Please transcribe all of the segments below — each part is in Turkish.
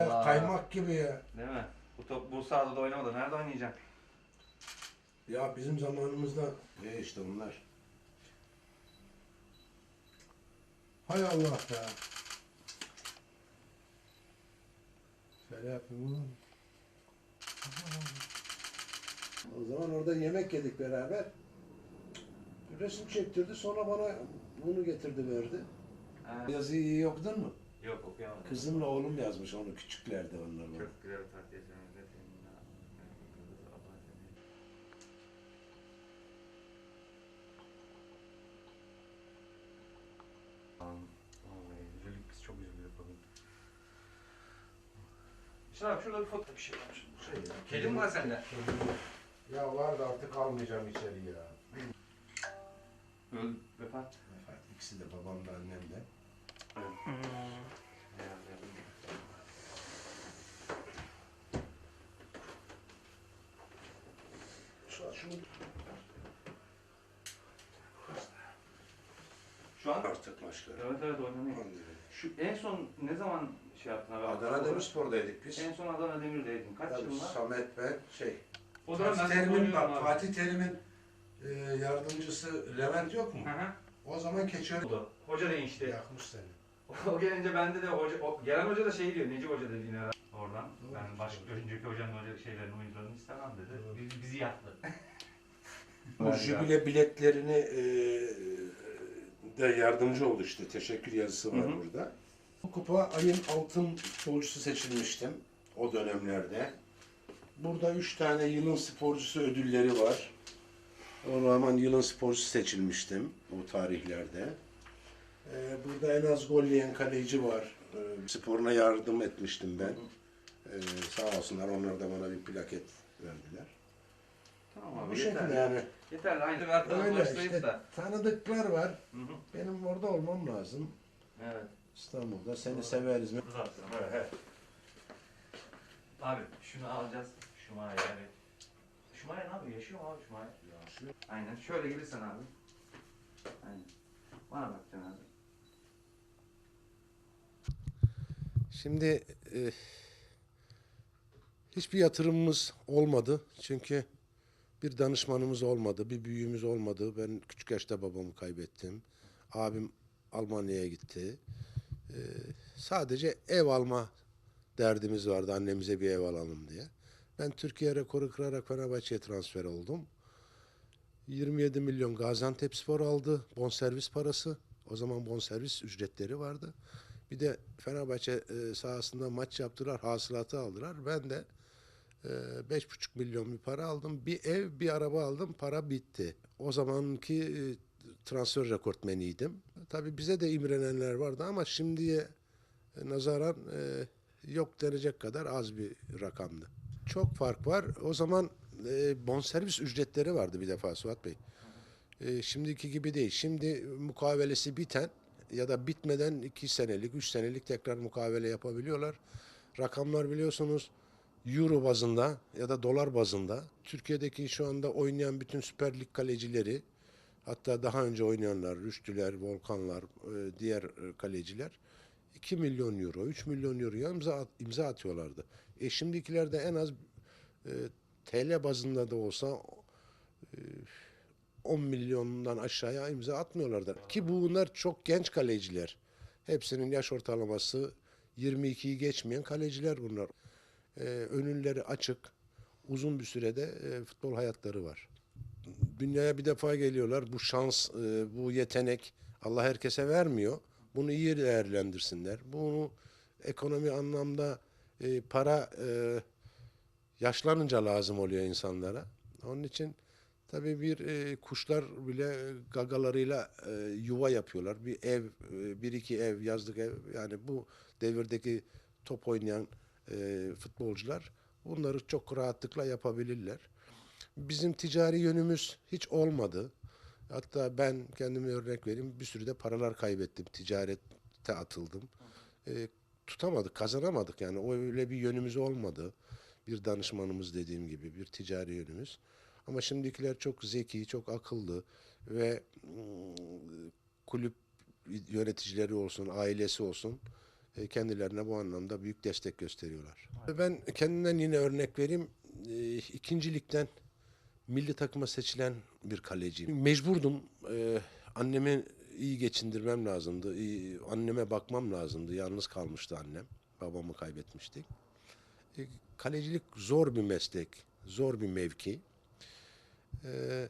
Allah. Kaymak gibi ya. Değil mi? Bu top bu sahada da oynamadı. Nerede oynayacaksın? Ya bizim zamanımızda e işte bunlar. Hay Allah be. Şöyle yapayım. O zaman orada yemek yedik beraber. Resim çektirdi sonra bana bunu getirdi verdi. Ha. Yazıyı iyi okudun mu? Yok okuyamadım. Kızımla oğlum yazmış onu küçüklerde onlar. Çok güzel takdir ederim. Vallahi üzüldük biz çok üzüldük bugün. Şuna bak şurada bir foto bir şey var. Şey ya. Kedi mi var sende? Ya var da artık almayacağım içeri ya. Öldü, vefat. Vefat ikisi de babam da annem de. Şu an şunu Şu an artık maçları. Evet evet oynanıyor. Şu en son ne zaman şey yaptın abi? Adana Demirspor'daydık biz. En son Adana Demir'deydin. Kaç Tabii yılında? Samet ben şey. O dönem Fatih Terim'in oynuyorum bak abi. Fatih Terim'in e, yardımcısı Levent yok mu? Hı hı. O zaman Keçiören Oldu. Hoca değişti. yakmış seni. O gelince bende de hoca, o, gelen hoca da şey diyor, Necip Hoca dediğine ara- oradan. Doğru. Ben başka önceki hocanın hoca şeylerini, oyuncularını istemem dedi. Doğru. Biz, bizi yaktı. Bu jübile biletlerini e, de yardımcı oldu işte. Teşekkür yazısı var Hı hı. burada. Bu kupa ayın altın futbolcusu seçilmiştim o dönemlerde. Burada üç tane yılın sporcusu ödülleri var. O zaman yılın sporcusu seçilmiştim o tarihlerde. Ee, burada en az gol yiyen kaleci var. Ee, sporuna yardım etmiştim ben. Ee, sağ olsunlar onlar da bana bir plaket verdiler. Tamam Bu abi şekilde yani. Yeterli aynı verden Öyle başlayıp işte da. tanıdıklar var. Hı hı. Benim orada olmam lazım. Evet. İstanbul'da seni severiz. Uzattım. Evet, evet. Abi şunu alacağız. Şumaya evet. Şumaya ne yapıyor? Yaşıyor mu abi Şumaya? Aynen. Şöyle gelirsen abi. Aynen. Bana bakacaksın abi. Şimdi e, hiçbir yatırımımız olmadı. Çünkü bir danışmanımız olmadı, bir büyüğümüz olmadı. Ben küçük yaşta babamı kaybettim. Abim Almanya'ya gitti. E, sadece ev alma derdimiz vardı annemize bir ev alalım diye. Ben Türkiye rekoru kırarak Fenerbahçe'ye transfer oldum. 27 milyon Gaziantepspor aldı bonservis parası. O zaman bonservis ücretleri vardı. Bir de Fenerbahçe e, sahasında maç yaptılar, hasılatı aldılar. Ben de beş buçuk milyon bir para aldım. Bir ev, bir araba aldım. Para bitti. O zamanki e, transfer rekortmeniydim. Tabii bize de imrenenler vardı ama şimdiye nazaran e, yok denecek kadar az bir rakamdı. Çok fark var. O zaman e, bonservis ücretleri vardı bir defa Suat Bey. E, şimdiki gibi değil. Şimdi mukavelesi biten ya da bitmeden iki senelik, üç senelik tekrar mukavele yapabiliyorlar. Rakamlar biliyorsunuz euro bazında ya da dolar bazında. Türkiye'deki şu anda oynayan bütün Süper Lig kalecileri hatta daha önce oynayanlar, Rüştüler, Volkanlar, e, diğer e, kaleciler 2 milyon euro, 3 milyon euro imza, imza atıyorlardı. E şimdikiler de en az e, TL bazında da olsa e, 10 milyondan aşağıya imza atmıyorlardı. Ki bunlar çok genç kaleciler. Hepsinin yaş ortalaması 22'yi geçmeyen kaleciler bunlar. Ee, önülleri açık, uzun bir sürede e, futbol hayatları var. Dünyaya bir defa geliyorlar. Bu şans, e, bu yetenek Allah herkese vermiyor. Bunu iyi değerlendirsinler. Bunu ekonomi anlamda e, para e, yaşlanınca lazım oluyor insanlara. Onun için tabii bir e, kuşlar bile gagalarıyla e, yuva yapıyorlar. Bir ev, e, bir iki ev, yazlık ev. Yani bu devirdeki top oynayan e, futbolcular bunları çok rahatlıkla yapabilirler. Bizim ticari yönümüz hiç olmadı. Hatta ben kendime örnek vereyim. Bir sürü de paralar kaybettim. Ticarette atıldım. E, tutamadık, kazanamadık. Yani öyle bir yönümüz olmadı. Bir danışmanımız dediğim gibi bir ticari yönümüz. Ama şimdikiler çok zeki, çok akıllı ve mm, kulüp yöneticileri olsun, ailesi olsun kendilerine bu anlamda büyük destek gösteriyorlar. Ben kendimden yine örnek vereyim. E, İkinci ligden milli takıma seçilen bir kaleciyim. Mecburdum. E, annemi iyi geçindirmem lazımdı. anneme bakmam lazımdı. Yalnız kalmıştı annem. Babamı kaybetmiştik. E, kalecilik zor bir meslek, zor bir mevki. E,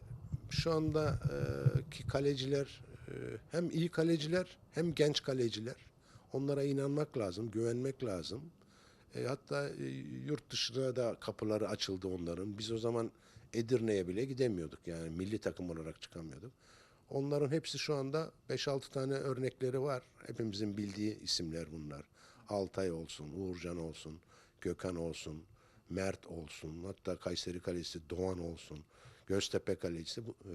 şu anda e, ki kaleciler e, hem iyi kaleciler hem genç kaleciler. Onlara inanmak lazım, güvenmek lazım. E, hatta e, yurt dışına da kapıları açıldı onların. Biz o zaman Edirne'ye bile gidemiyorduk. Yani milli takım olarak çıkamıyorduk. Onların hepsi şu anda 5-6 tane örnekleri var. Hepimizin bildiği isimler bunlar. Altay olsun, Uğurcan olsun, Gökhan olsun, Mert olsun, hatta Kayseri Kalesi Doğan olsun, Göztepe Kalesi. Bu, e,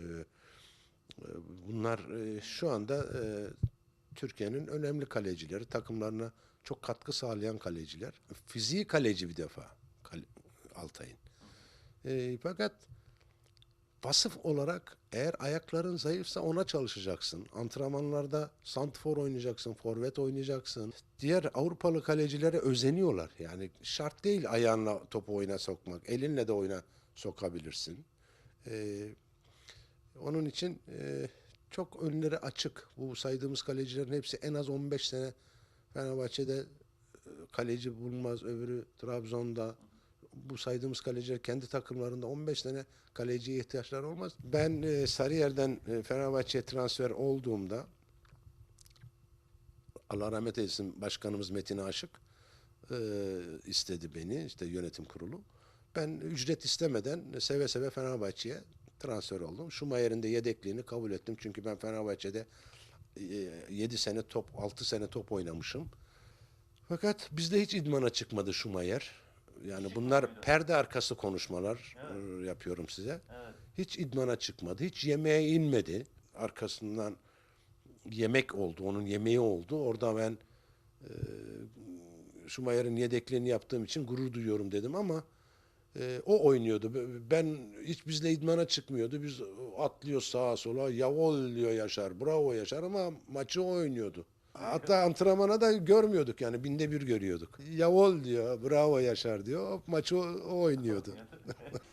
e, bunlar e, şu anda e, Türkiye'nin önemli kalecileri. Takımlarına çok katkı sağlayan kaleciler. Fiziği kaleci bir defa Altay'ın. E, fakat vasıf olarak eğer ayakların zayıfsa ona çalışacaksın. Antrenmanlarda santfor oynayacaksın, forvet oynayacaksın. Diğer Avrupalı kalecilere özeniyorlar. Yani şart değil ayağınla topu oyuna sokmak. Elinle de oyuna sokabilirsin. Ee, onun için e, çok önleri açık. Bu saydığımız kalecilerin hepsi en az 15 sene Fenerbahçe'de e, kaleci bulunmaz. Öbürü Trabzon'da. Bu saydığımız kaleciler kendi takımlarında 15 sene kaleciye ihtiyaçları olmaz. Ben e, Sarıyer'den e, Fenerbahçe'ye transfer olduğumda Allah rahmet eylesin başkanımız Metin Aşık e, istedi beni işte yönetim kurulu. Ben ücret istemeden seve seve Fenerbahçe'ye transfer oldum. Schumacher'in de yedekliğini kabul ettim. Çünkü ben Fenerbahçe'de 7 sene top, 6 sene top oynamışım. Fakat bizde hiç idmana çıkmadı Schumacher. Yani bunlar perde arkası konuşmalar e, yapıyorum size. Evet. Hiç idmana çıkmadı. Hiç yemeğe inmedi. Arkasından yemek oldu. Onun yemeği oldu. Orada ben e, Schumacher'in yedekliğini yaptığım için gurur duyuyorum dedim ama e, o oynuyordu. Ben hiç bizle idmana çıkmıyordu. Biz atlıyor sağa sola. Yavol diyor Yaşar. Bravo Yaşar ama maçı oynuyordu. Hatta antrenmana da görmüyorduk yani binde bir görüyorduk. Yavol diyor, bravo Yaşar diyor. Maçı o oynuyordu.